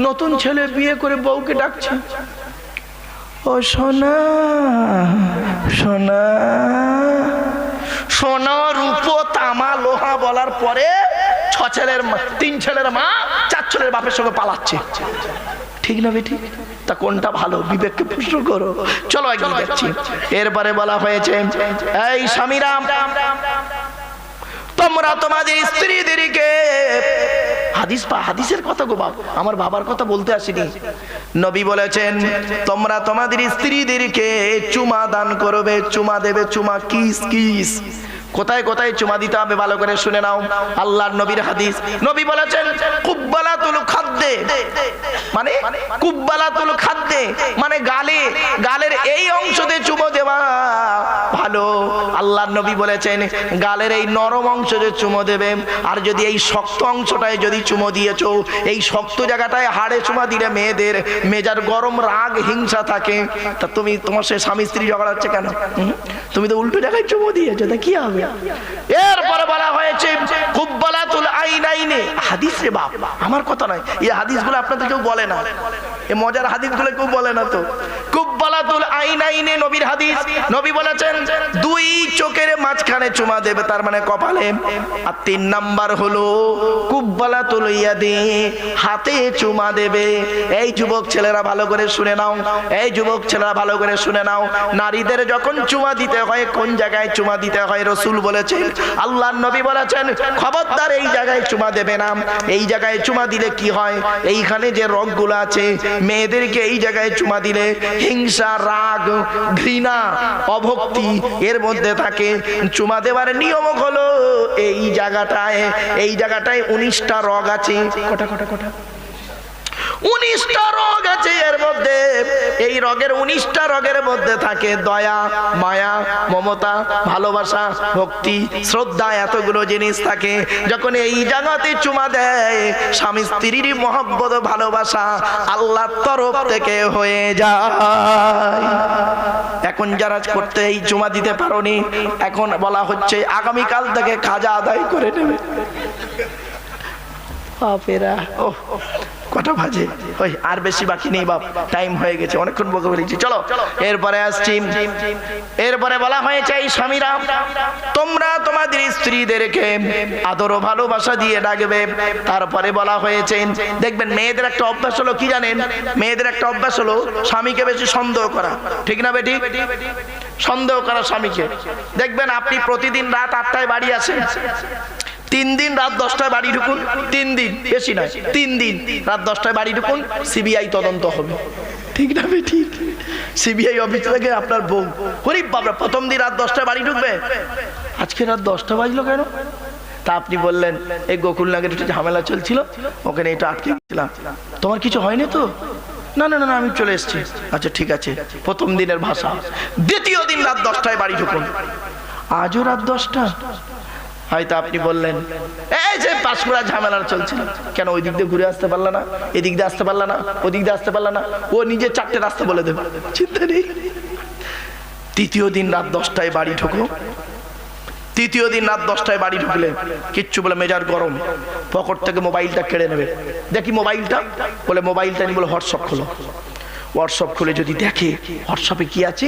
নতুন ছেলে বিয়ে করে বউকে ডাকছে। ও সোনা সোনা সোনা, রূপ, তামা, লোহা বলার পরে ছ ছেলের মা- তিন ছেলের মা চার ছেলের বাপের সঙ্গে পালাচ্ছে। ঠিক না বেটি? তা কোনটা ভালো? বিবেককে প্রশ্ন করো। চলো একদিন এরপরে বলা হয়েছে, এই স্বামীরাম তোমরা তোমাদের স্ত্রীদেরকে হাদিস পা হাদিসের কথা গো বাপ, আমার বাবার কথা বলতে আসিনি। নবী বলেছেন, তোমরা তোমাদের স্ত্রীদেরকে চুমা দান করবে, চুমা দেবে, চুমা কিস কিস। কোথায় কোথায় চুমা দিতে হবে ভালো করে শুনে নাও। আল্লাহর নবীর হাদিস। নবী বলেছেন, কুব্বালাতুল খাদ্যে মানে কুব্বালাতুল খাদ্যে মানে গালে গালের এই অংশতে চুমো দেওয়া। ভালো আল্লাহর নবী বলেছেন, গালের এই নরম অংশতে চুমো দেবে, আর যদি এই শক্ত অংশটায় যদি চুমো দিয়েছ, এই শক্ত জায়গাটায় হাড়ে চুমা দিলে মেয়েদের মেজার গরম রাগ, হিংসা থাকে। তা তুমি, তোমার সে স্বামী স্ত্রী ঝগড়া হচ্ছে কেন? তুমি তো উল্টো জায়গায় চুমো দিয়েছ, তা কি হবে? এরপরে বলা হয়েছে খুব বলাতুল আইন আইনে হাদিস রে বাপ, আমার কথা নয়, এই হাদিসগুলো আপনাদের কেউ বলে না। এই মজার হাদিসগুলো কেউ বলে না তো। আইন আইনে হাদিস। নবী বলেছেন, দুই চোখের মাঝখানে চুমা দেবে, তার মানে কপালে। আর তিন হলো হাতে চুমা দেবে। এই যুবক ছেলেরা ভালো করে শুনে নাও। এই যুবক ছেলেরা ভালো করে শুনে নাও। নারীদের যখন চুমা দিতে হয়, কোন জায়গায় চুমা দিতে হয়, রসুল বলেছেন, আল্লাহর নবী বলেছেন, খবরদার এই জায়গায় চুমা দেবে না। এই জায়গায় চুমা দিলে কি হয়? এইখানে যে রগগুলো আছে, মেয়েদেরকে এই জায়গায় চুমা দিলে হিংসা রাগ ঘৃণা অভক্তি এর মধ্যে থাকে। চুমা দেওয়ার নিয়ম হলো এই জায়গাটায় এই জায়গাটায় উনিশটা রগ আছে। কটা কটা কটা? উনিশটা রগ আছে এর মধ্যে এই রগের উনিশটা রগের মধ্যে থাকে দয়া মায়া মমতা ভালোবাসা ভক্তি শ্রদ্ধা এতগুলো জিনিস থাকে। যখন এই জায়গাতে চুমা দেয় স্বামী স্ত্রীর মহব্বত ভালোবাসা আল্লাহর তরফ থেকে হয়ে যায়। এখন যারা করতে এই চুমা দিতে পারোনি এখন বলা হচ্ছে আগামীকাল থেকে খাজা আদায় করে নেবে। বাপেরা। ও কটা বাজে ওই, আর বেশি বাকি নেই বাপ টাইম হয়ে গেছে, অনেকক্ষণ বকে বলেছি, চলো, এরপরে আসছি। এরপরে বলা হয়েছে, এই স্বামীরা, তোমরা তোমাদের স্ত্রীদেরকে আদর ভালোবাসা দিয়ে ডাকবে। তারপরে বলা হয়েছে, দেখবেন, মেয়েদের একটা অভ্যাস হলো কি জানেন? মেয়েদের একটা অভ্যাস হলো স্বামীকে বেশি সন্দেহ করা। ঠিক না বেটি? সন্দেহ করা স্বামীকে। দেখবেন, আপনি প্রতিদিন রাত আটটায় বাড়ি আসেন। তিন দিন রাত দশটায় বাড়ি ঢুকুন। তিন দিন বেশি নয় তিন দিন রাত দশটায় বাড়ি ঢুকুন সিবিআই তদন্ত হবে। ঠিক না ঠিক সিবিআই অফিস থেকে আপনার বউ। হরিপ বাবরা প্রথম দিন রাত দশটায় বাড়ি ঢুকবে। আজকে রাত দশটা বাজলো কেন? তা আপনি বললেন এই গোকুল নাগের একটু ঝামেলা চলছিল ওখানে এটা আটকে গেছিলাম। তোমার কিছু হয়নি তো? না না না না, আমি চলে এসেছি। আচ্ছা ঠিক আছে প্রথম দিনের ভাষা। দ্বিতীয় দিন রাত দশটায় বাড়ি ঢুকুন। আজও রাত দশটা? হয়তো আপনি বললেন, এই যে পাঁশকুড়া ঝামেলা চলছিল কেন ওই দিক দিয়ে ঘুরে আসতে পারলা না? এদিক দিয়ে আসতে পারলা না? ওদিক দিয়ে আসতে পারলা না? ও নিজে চারটে রাস্তা বলে দেবে। চিন্তা নেই। তৃতীয় দিন রাত দশটায় বাড়ি ঢুকো। তৃতীয় দিন রাত দশটায় বাড়ি ঢুকলে কিচ্ছু বলে মেজার গরম। পকেট থেকে মোবাইলটা কেড়ে নেবে। দেখি মোবাইলটা? বলে, মোবাইলটা নিয়ে বলে, হোয়াটসঅ্যাপ খোলো। হোয়াটসঅ্যাপ খুলে যদি দেখে হোয়াটসঅ্যাপে কি আছে?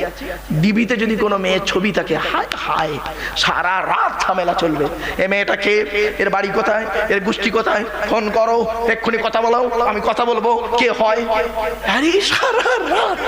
ডিবিতে যদি কোনো মেয়ের ছবি থাকে, হায় হায়, সারা রাত ঝামেলা চলবে। এ মেয়েটাকে, এর বাড়ি কোথায়? এর গোষ্ঠী কোথায়? ফোন করো, এক্ষুনি কথা বলো আমি কথা বলব, কে হয়? আরে সারা রাত